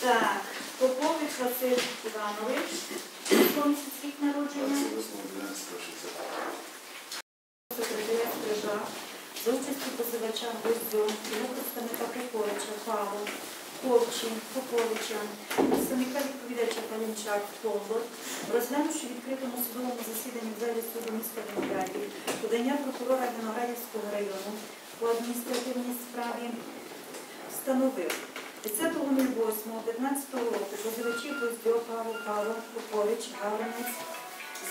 Так, Попович Василь Іванович, місяць рік народження, 28.11.60. секретаря Стрижа, за участю позивача Гвоздьо, його представника Поповича, Павло, Ковчин, Поповича, представника відповідача Палінчак, Толбот, розглянувши відкритому судовому засіданні в залі суду міста Виноградів, подання прокурора Виноградівського району по адміністративній справі встановив 10.08.15 року позивачі Гвоздьо, Павло, Павло, Попович, Галинець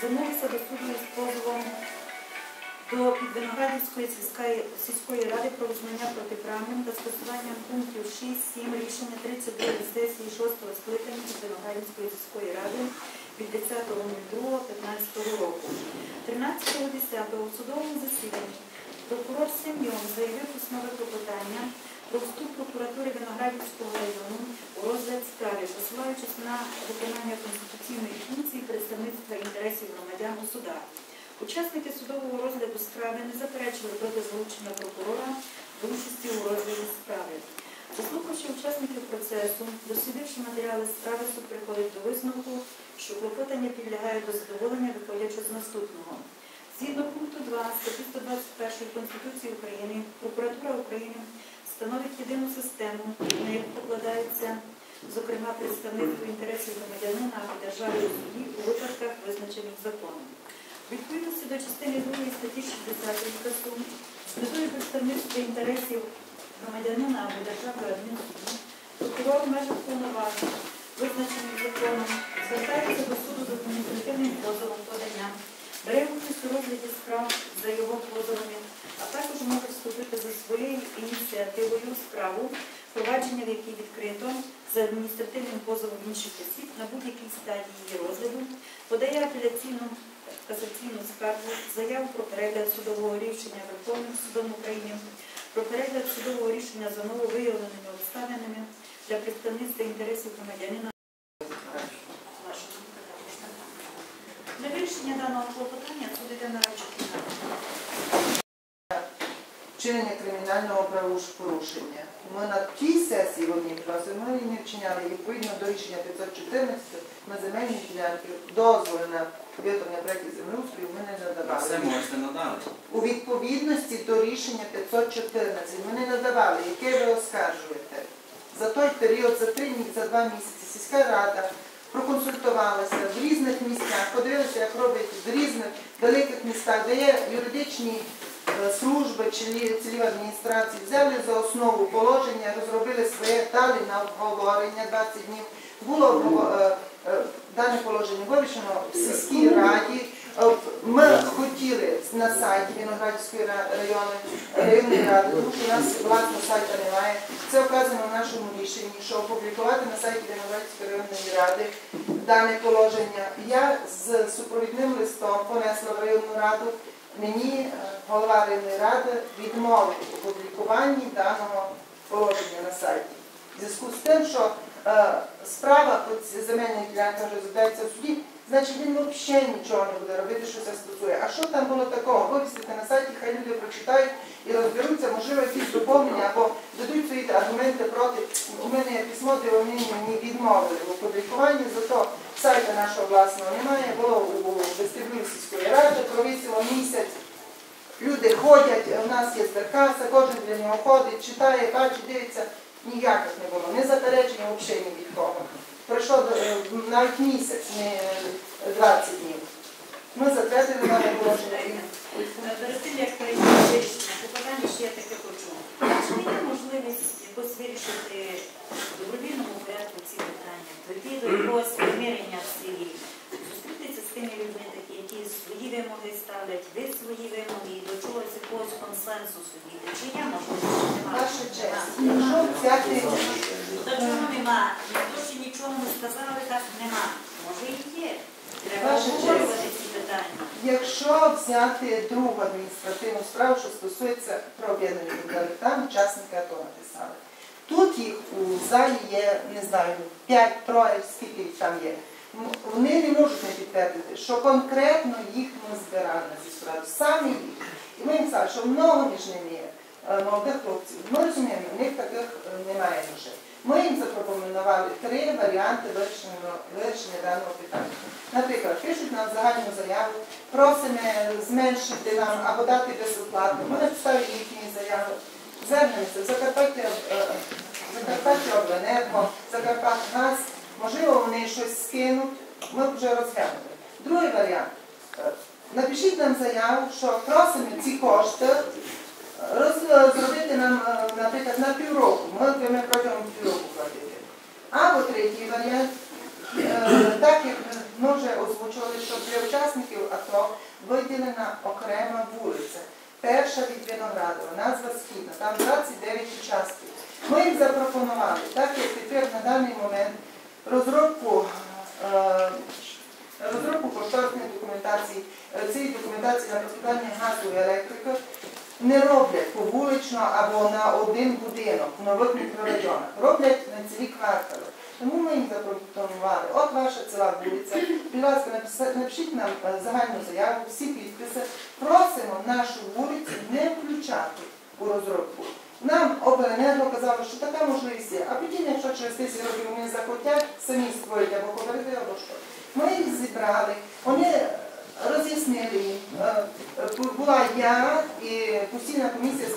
звернулися до суду із позовом до Підвиноградівської сільської, ради про визнання протиправним та скасуванням пунктів 6-7 рішення 32 сесії 6 скликання Підвиноградівської сільської ради від 10.02.15 року. 13.10 у судовому засіданні прокурор Семьйон заявив вступ Виноградівського району у розгляд справи, посилаючись на виконання конституційної функції представництва інтересів громадян у судах. Учасники судового розгляду справи не заперечили проти залучення прокурора до участі у розгляді справи. Заслухавши учасників процесу, дослідивши матеріали справи, суд приходить до висновку, що клопотання підлягають до задоволення, виходячи з наступного. Згідно пункту 2 статті 121 Конституції України, прокуратура України становить єдину систему, на яку покладається, зокрема, представництво інтересів громадянина або держави у у випадках, визначених законом. Відповідності до частини 2 статті 60 КСУ з метою представництва інтересів громадянина або держави адмінсуду, прокурор в межах повноважень, визначених законом, звертається до суду з адміністративним позовом подання, бере участь у розгляді справ за його позовами, а також може вступити за своєю ініціативою в справу, провадження в якій відкрито за адміністративним позовом інших осіб на будь-якій стадії її розгляду, подає апеляційну касаційну скаргу, заяву про перегляд судового рішення Верховним судом України, про перегляд судового рішення за нововиявленими обставинами для представництва інтересів громадянина. Для вирішення даного клопотання кримінального правопорушення. Ми на тій сесії в одній класі ми її не вчиняли відповідно до рішення 514 на земельні ділянки дозволи на виготовлення проєктів землеустрою ми не Все надавали. можете надати. У відповідності до рішення 514 ми не надавали, яке ви оскаржуєте. За той період, за три місяці, за два місяці сільська рада проконсультувалася в різних місцях, подивилися, як роблять в різних великих містах, де є юридичні служби чи лі- цілі адміністрації, взяли за основу положення, розробили своє, дали на обговорення 20 днів. Було е, е, дане положення вивішено в сільській раді. Е, Ми хотіли на сайті Виноградівської ра- райони, районної ради, тому що у нас власного сайту немає. Це вказано в нашому рішенні, що опублікувати на сайті Виноградівської районної ради дане положення. Я з супровідним листом понесла в районну раду. Мені голова районної ради відмовив у публікуванні даного положення на сайті. В зв'язку з тим, що е, справа цій земельній розглядається в суді, значить він взагалі нічого не буде робити, що це стосує. А що там було такого? Вивісити на сайті, хай люди прочитають і розберуться, можливо, якісь доповнення або дадуть свої аргументи проти. У мене є письмо, де вони мені відмовили у публікуванні, зато сайта нашого власного немає, було у вестибюлі сільської ради, провісило місяць. Люди ходять, у нас є зберкаса, кожен для нього ходить, читає, бачить, дивиться. Ніяких не було, не заперечення взагалі ні від кого. Пройшло е, навіть місяць, не 20 днів. Ми затвердили на положення. і- Перед тим, як прийняти вирішення клопотання, ще я таке хочу. Чи не є можливість якось вирішити в добровільному порядку ці питання, дойти до якогось примирення в селі, зустрітися з тими людьми, такі, які свої вимоги ставлять, ви свої вимоги, і до чогось якогось консенсусу дійти. Чи є можливість, чи немає? Ваша честь, якщо взяти Та чого нема? Ніхто ще нічого не сказали, так нема. Може і є. Треба Ваша обговорювати ці питання. Якщо взяти другу адміністративну справу, що стосується про об'єднані віддали, там учасники АТО написали. Тут їх у залі є, не знаю, 5 троє, скільки їх там є. М, Вони не можуть не підтвердити, що конкретно їх ми збирали на зі справу, самі їх. І ми їм сказали, що много між е, молодих хлопців. Ми розуміємо, в них таких е, немає вже. Ми їм запропонували три варіанти вирішення, даного питання. Наприклад, пишуть нам загальну заяву, просимо зменшити нам або дати безоплатно. Ми написали їхні заяви. Звернемося в Закарпаття, е, Закарпаття Обленерго, Закарпаттгаз. Можливо, вони щось скинуть. Ми вже розглянули. Другий варіант. Е, Напишіть нам заяву, що просимо ці кошти е, роз- зробити нам, е, наприклад, на півроку. Ми будемо протягом півроку платити. Або третій варіант, е, так як ми вже озвучували, що для учасників АТО виділена окрема вулиця. Перша від Виноградова, назва Східна, там 29 учасників. Ми їм запропонували, так як тепер на даний момент розробку, е, розробку кошторисної документації, е, цієї документації на постачання газу і електрики не роблять повулично або на один будинок в нових мікрорайонах, роблять на цілі квартали. Тому ми їм запропонували, от ваша ціла вулиця, будь ласка, напишіть нам е, загальну заяву, всі підписи, просимо нашу вулицю не включати у розробку. Нам обленерго казало, що така можливість є, а потім, якщо через 10 років вони захотять самі створити або говорити, або що. Ми їх зібрали, вони роз'яснили їм. Е, е, Була я і постійна комісія з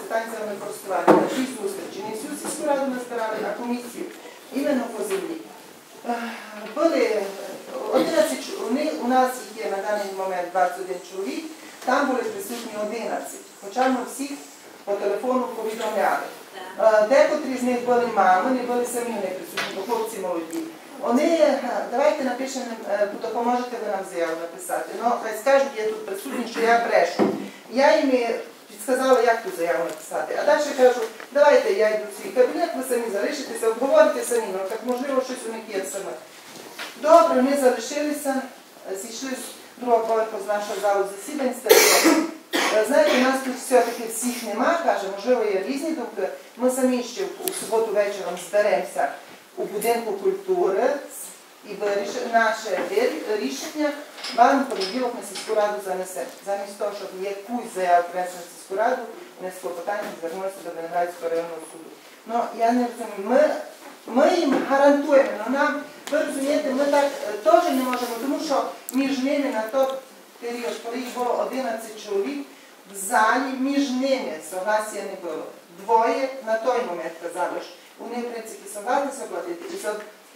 землекористування на цій зустрічі. Не всю сільську раду ми збирали, а комісію іменно по землі. Е, Були 11, чу- вони, у нас їх є на даний момент 21 чоловік, там були присутні 11, хоча ми всіх по телефону повідомляли. Е, Декотрі з них були мами, не були самі не присутні, бо хлопці молоді. Вони, е, давайте напишемо, е, допоможете ви нам заяву написати. Ну, хай скажуть, я тут присутній, що я брешу. Я їм і підсказала, як ту заяву написати. А далі кажу, давайте я йду в свій кабінет, ви самі залишитеся, обговорите самі, ну так можливо щось у них є саме. Добре, ми залишилися, зійшли з другого поверху з нашого залу засідань, стали. Е, Знаєте, у нас тут все-таки всіх нема, каже, можливо, є різні думки. Ми самі ще у суботу вечором зберемося у будинку культури і наше рішення в понеділок на сільську раду занесе. Замість того, щоб якусь заяву принести на сільську раду, ми з клопотанням звернулися до Виноградського районного суду. Ну, я не розумію, ми, ми їм гарантуємо, але нам, ви розумієте, ми так теж не можемо, тому що між ними на той період, коли їх було 11 чоловік, в залі між ними согласія не було. Двоє на той момент казали, що вони, в принципі, согласилися платити.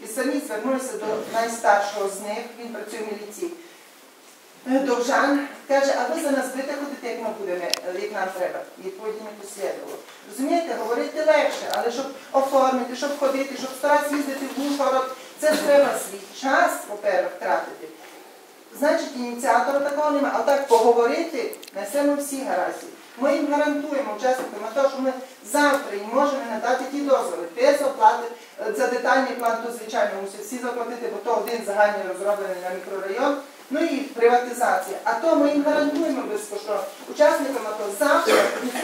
І самі звернулися до найстаршого з них, він працює в міліції. Довжан каже, а ви за нас будете ходити, як ми будемо, як нам треба. Відповіді не послідувало. Розумієте, говорити легше, але щоб оформити, щоб ходити, щоб раз їздити в Ужгород, це ж треба свій час, по-перше, втратити. Значить, ініціатора такого немає. А так поговорити несемо всі гаразді. Ми їм гарантуємо учасникам на те, що ми завтра їм можемо надати ті дозволи без оплати е, за детальний план, то звичайно мусять всі заплатити, бо то один загальний розроблений на мікрорайон. Ну і приватизація. А то ми їм гарантуємо безкоштовно. Учасникам АТО завтра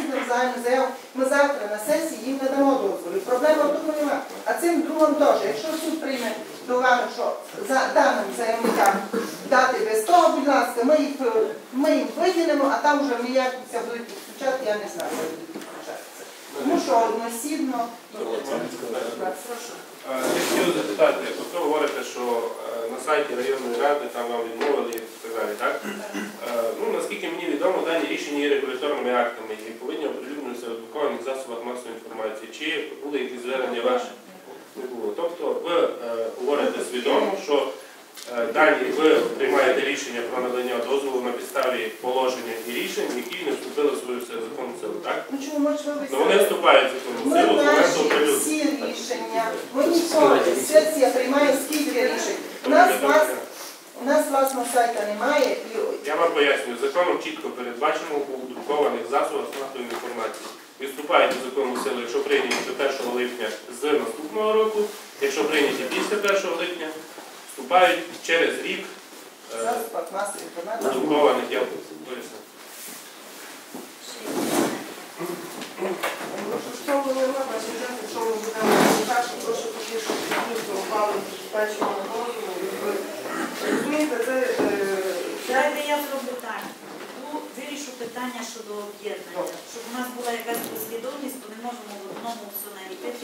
нам загальну заяву. Ми завтра на сесії їм надамо дозволи. Проблема в тому немає. А цим другим теж. Якщо суд прийме до уваги, що за даним заявникам дати без того, будь ласка, ми їх ми їм виділимо, а там вже ніяк це будуть підключати, я не знаю, як будуть підключатися. Тому що односідно. Прошу. Е, Я хотів запитати, от ви говорите, що е, на сайті районної ради там вам відмовили і так далі, так? Е, Ну, наскільки мені відомо, дані рішення є регуляторними актами, які повинні оприлюднюватися в друкованих засобах масової інформації. Чи були якісь звернення ваші? Не було. Тобто ви е, говорите свідомо, що е, дані ви приймаєте рішення про надання дозволу на підставі положення і рішень, які не вступили в свою законну силу, так? Ну чому може ви Ну вони вступають в законну силу, моменту наші всі рішення, ми ніколи, сесія приймає скільки рішень. У нас, у нас власного сайта немає, і Я вам пояснюю, законом чітко передбачено у друкованих засобах масової інформації. І вступають у законну силу, якщо прийняті до 1 липня з наступного року, якщо прийняті після 1 липня, вступають через рік е, засобах масової інформації. друкованих. Я поясню. Що ви не бачите, що ми будемо прошу тоді, щоб дійсно ухвали першого Розумієте, це е, Дайте я зроблю так. Ну, вирішу питання. питання щодо об'єднання. Щоб у нас була якась послідовність, бо не можемо в одному все наліпити